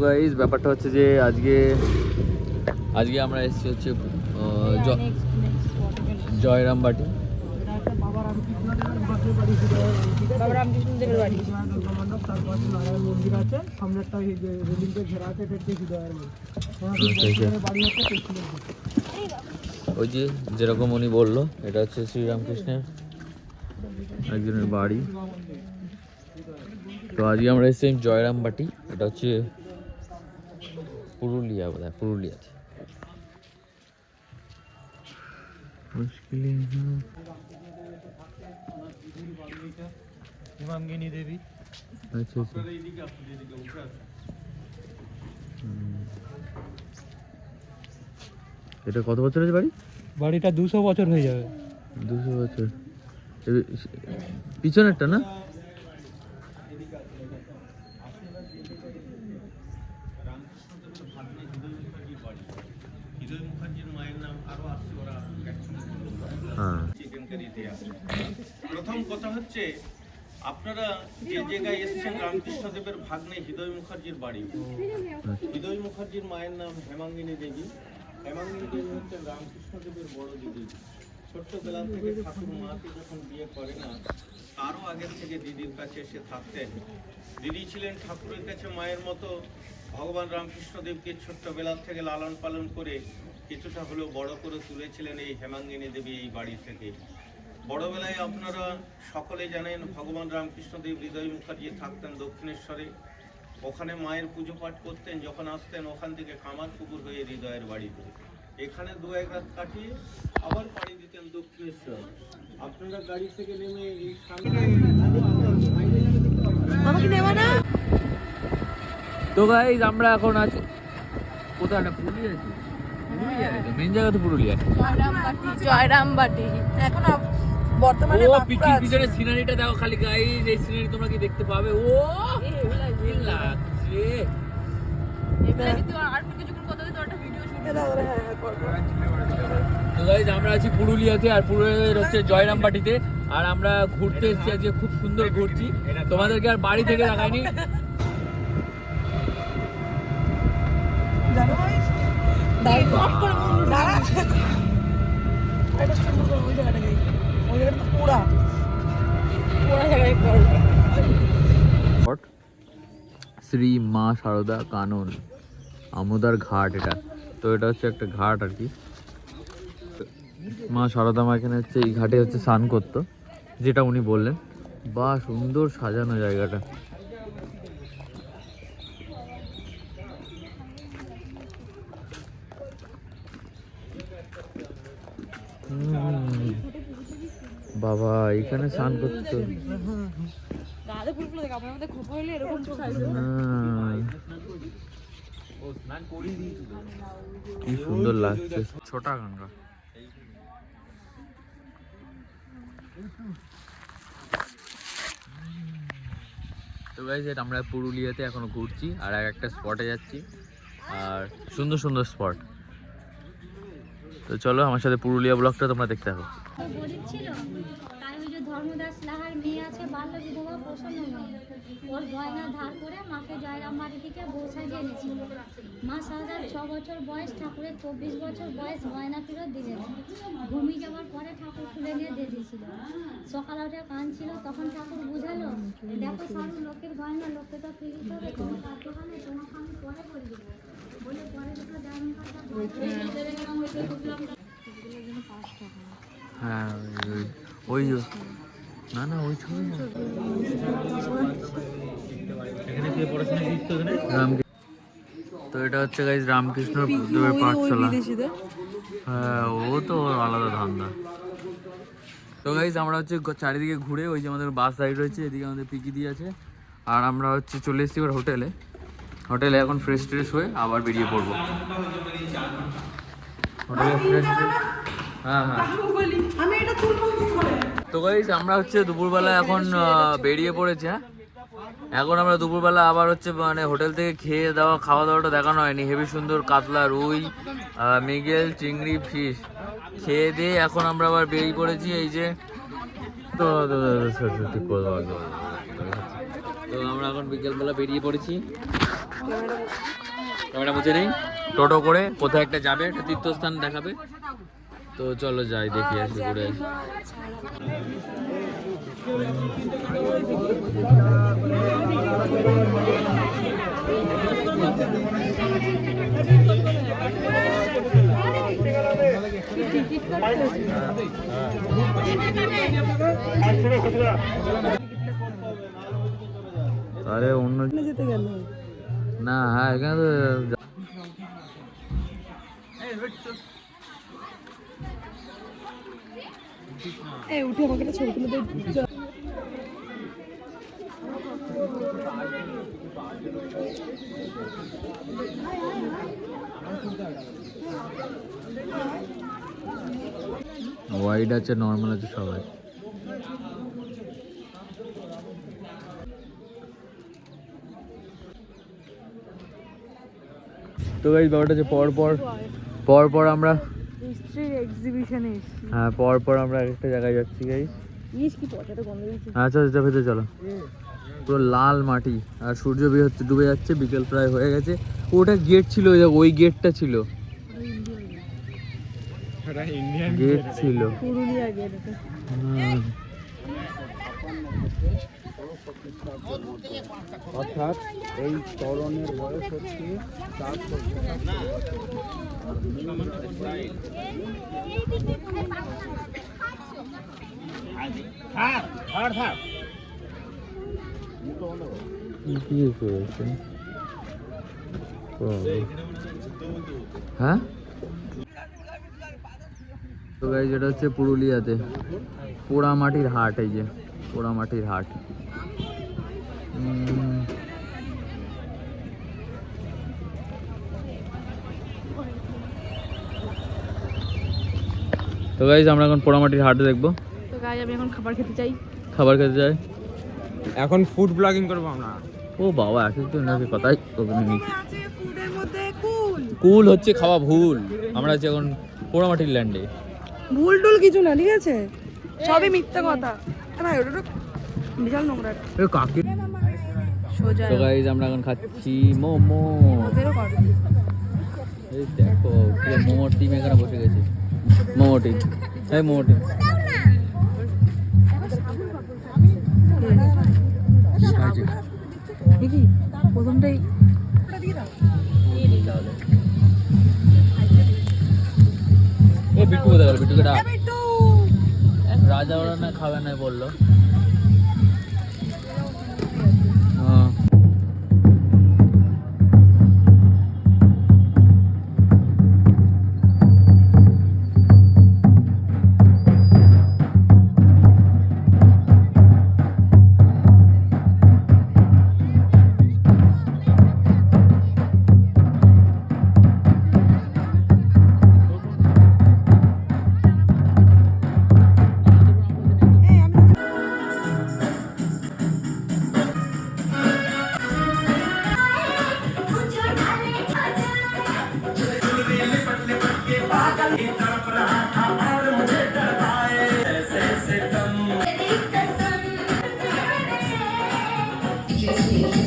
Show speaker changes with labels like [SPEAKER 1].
[SPEAKER 1] Guys ব্যাপারটা হচ্ছে যে আজকে আজকে আমরা এসেছি হচ্ছে আহ, জয়রাম বাটি
[SPEAKER 2] বাবা রামকৃষ্ণ দেবের বাড়ি
[SPEAKER 3] মণ্ডপ তারপর নারায়ণ মন্দির আছে সামনে একটা রেলিং দিয়ে ঘেরা আছে এটা হচ্ছে হৃদয়ের মন্দির। বাড়ি হচ্ছে পেছনের দিকে।
[SPEAKER 1] ওই যে যেরকম উনি বলল এটা হচ্ছে শ্রীরামকৃষ্ণের একজনের বাড়ি তো আজকে আমরা এসেছি জয়রাম বাটি এটা হচ্ছে পুরুলিয়া বোধ হয় পুরুলিয়াতে। হ্যাঁ।
[SPEAKER 3] হিমাঙ্গিনী দেবী।
[SPEAKER 1] আচ্ছা আচ্ছা। এটা কত বছরের বাড়ি?
[SPEAKER 3] বাড়িটা দুশো বছর হয়ে যাবে।
[SPEAKER 1] দুশো বছর। পিছনেরটা না? হ্যাঁ
[SPEAKER 4] প্রথম কথা হচ্ছে আপনারা যে জায়গায় এসেছেন রামকৃষ্ণদেবের ভাগ্নে হৃদয় মুখার্জির বাড়ি হৃদয় মুখার্জির মায়ের নাম হেমাঙ্গিনী দেবী হেমাঙ্গিনী দেবী হচ্ছেন রামকৃষ্ণদেবের বড় দিদি ছোট্টবেলা থেকে ঠাকুর মাকে যখন বিয়ে করে না তারও আগের থেকে দিদির কাছে এসে থাকতেন দিদি ছিলেন ঠাকুরের কাছে মায়ের মতো ভগবান রামকৃষ্ণদেবকে ছোট্টবেলা থেকে লালন পালন করে কিছুটা হলেও বড় করে তুলেছিলেন এই হেমাঙ্গিনী দেবী এই বাড়ি থেকে। বড়বেলায় আপনারা সকলে জানেন ভগবান রামকৃষ্ণদেব হৃদয় মুখার্জি থাকতেন দক্ষিণেশ্বরে। ওখানে মায়ের পুজো পাঠ করতেন, যখন আসতেন ওখান থেকে কামার পুকুর হয়ে হৃদয়ের বাড়িতে। এখানে দু এক রাত কাটিয়ে আবার পাড়ি দিতেন দক্ষিণেশ্বর। আপনারা গাড়ি থেকে নেমে এই সামনে
[SPEAKER 2] আমাকে নেওয়া না?
[SPEAKER 1] তো গাইজ আমরা এখন আছি কোথায়? না পুরুলিয়া আছি। পুরুলিয়া মেন জায়গা তো পুরুলিয়া।
[SPEAKER 2] জয়রাম বাটি এখন বর্তমানে
[SPEAKER 1] ও
[SPEAKER 2] বাঁকুড়া
[SPEAKER 1] পিছনে সিনারিটা দেখো খালি গাইজ এই সিনারি তোমরা কি দেখতে পাবে? ও
[SPEAKER 2] এই,
[SPEAKER 1] লাগছে?
[SPEAKER 2] আর কিছুক্ষণ কথা বলতে একটা ভিডিও শুট করে হ্যাঁ হ্যাঁ করব।
[SPEAKER 1] তো গাইজ আমরা আছি পুরুলিয়াতে আর পুরুলিয়ার হচ্ছে জয়রামবাটিতে। আর আমরা ঘুরতে এসেছি আজকে খুব সুন্দর ঘুরছি। তোমাদেরকে আর বাড়ি থেকে দেখাইনি।
[SPEAKER 2] দাঁড়া। কট করে বলুন। দাঁড়া। এটা সুন্দর করে ওই জায়গাটাকে ওই জায়গাটা পোড়া। পোড়া জায়গায় করব
[SPEAKER 1] শ্রী মা সারদা কানন আমোদার ঘাট এটা। তো এটা হচ্ছে একটা ঘাট আর কি। মা সারদা মা এখানে হচ্ছে এই ঘাটে হচ্ছে স্নান করতো যেটা উনি বললেন। বা সুন্দর সাজানো জায়গাটা। বাবা এখানে স্নান করতো। না। কি সুন্দর লাগছে। ছোটা গঙ্গা। তো গাইজ আমরা পুরুলিয়াতে এখনও ঘুরছি আর এক একটা স্পটে যাচ্ছি। আর সুন্দর সুন্দর স্পট তো চলো আমার সাথে পুরুলিয়া ব্লগটা তোমরা দেখতে থাকো।
[SPEAKER 5] ধর্মদাস লাহার মেয়ে আছে বাল্য বিধবা প্রসন্ন মেয়ে ওর গয়না ধার করে মাকে জয়রাম থেকে বউ সাজিয়ে এনেছিল মা সারদার ছ বছর বয়স ঠাকুরের চব্বিশ বছর বয়স গয়না ফেরত দিয়েছিল ঘুমিয়ে যাওয়ার পরে ঠাকুর খুলে নিয়ে দিয়ে দিয়েছিল সকালে উঠে কাঁদছিল তখন ঠাকুর বুঝালো দেখো সারু লোকের গয়না লোককে তো ফিরিয়ে হবে তোমার তোমাকে আমি পরে করে দেবো বলে পরে দুটো ডায়মন্ড কার্ডটা
[SPEAKER 1] হ্যাঁ। ওই না না ওই ছবি না। তো এটা হচ্ছে গাইজ রামকৃষ্ণ দেবের পাঠশালা। হ্যাঁ ও তো আলাদা ধান্দা। তো গাইজ আমরা হচ্ছে চারিদিকে ঘুরে ওই যে আমাদের বাস রাইড রয়েছে এদিকে আমাদের পিকি দিয়ে আছে। আর আমরা হচ্ছে চলে এসেছি এবার হোটেলে হোটেলে এখন ফ্রেশ ট্রেশ হয়ে আবার বেরিয়ে পড়ব। হোটেলে ফ্রেশ হ্যাঁ হ্যাঁ। তো গাইজ আমরা হচ্ছে দুপুরবেলা এখন বেরিয়ে পড়েছি হ্যাঁ? এখন আমরা দুপুরবেলা আবার হচ্ছে মানে হোটেল থেকে খেয়ে দাওয়া খাওয়া দাওয়াটা দেখানো হয়নি। হেভি সুন্দর কাতলা রুই মৃগেল, চিংড়ি, ফিশ। খেয়ে দিয়ে এখন আমরা আবার বেরিয়ে পড়েছি, এই যে। তো আমরা এখন বিকেলবেলা বেরিয়ে পড়েছি। ক্যামেরা মুছে নেই? টোটো করে কোথায় একটা যাবে, একটা তীর্থস্থান দেখাবে। তো চলো যাই, দেখি আসি ঘুরে। আরে অন্য
[SPEAKER 2] যেতে গেল।
[SPEAKER 1] না হ্যাঁ এখানে তো যা-
[SPEAKER 2] এই উঠে আমাকে একটা ছবি তুলে দে।
[SPEAKER 1] হোয়াইট আছে নর্মাল আছে সবাই। তো গাইজ ব্যাপারটা হচ্ছে পর পর পর পর আমরা
[SPEAKER 2] হিস্ট্রির এসেছি।
[SPEAKER 1] হ্যাঁ পর পর আমরা একটা জায়গায় যাচ্ছি গাইস
[SPEAKER 2] ইস কি পচাটা গন্ধ দিচ্ছে
[SPEAKER 1] আচ্ছা ভেতরে চলো। পুরো লাল মাটি আর সূর্য হচ্ছে ডুবে যাচ্ছে বিকেল প্রায় হয়ে গেছে। ওটা গেট ছিল ওই দেখো, ওই গেটটা ছিল। গেট ছিল।
[SPEAKER 2] পুরুলিয়া গেট এটা।
[SPEAKER 3] অর্থাৎ এই তরণের বয়স হচ্ছে চার
[SPEAKER 1] কি করেছে হ্যাঁ তো গাইজ এটা হচ্ছে পুরুলিয়াতে পোড়ামাটির হাট, এই যে। পোড়ামাটির হাট। তো গাইজ আমরা এখন পোড়ামাটির হাটে দেখব।
[SPEAKER 2] তো গাইজ আমি এখন খাবার খেতে চাই।
[SPEAKER 1] খাবার খেতে যাই
[SPEAKER 3] এখন ফুড ব্লগিং করব আমরা।
[SPEAKER 1] ও বাবা এক একজন নাকি কথাই
[SPEAKER 2] কুল।
[SPEAKER 1] কুল হচ্ছে খাওয়া ভুল। আমরা আছি এখন পোড়ামাটির ল্যান্ডে
[SPEAKER 2] ভুল টুল কিছু না ঠিক আছে? সবই মিথ্যা কথা। না ওটা বিশাল নোংরা
[SPEAKER 1] কাকি?
[SPEAKER 2] সোজা
[SPEAKER 1] তো গাইজ আমরা এখন খাচ্ছি মোমো। এই দেখো মোমোর টিম এখানে বসে গেছে। মোমো টিম এই মোমো টিম
[SPEAKER 2] দেখি প্রথমটাই।
[SPEAKER 1] ও বিট্টু কোথায় গেল? বিট্টুকে ডাক। রাজা ওরা না খাবে না বলল। Thank you.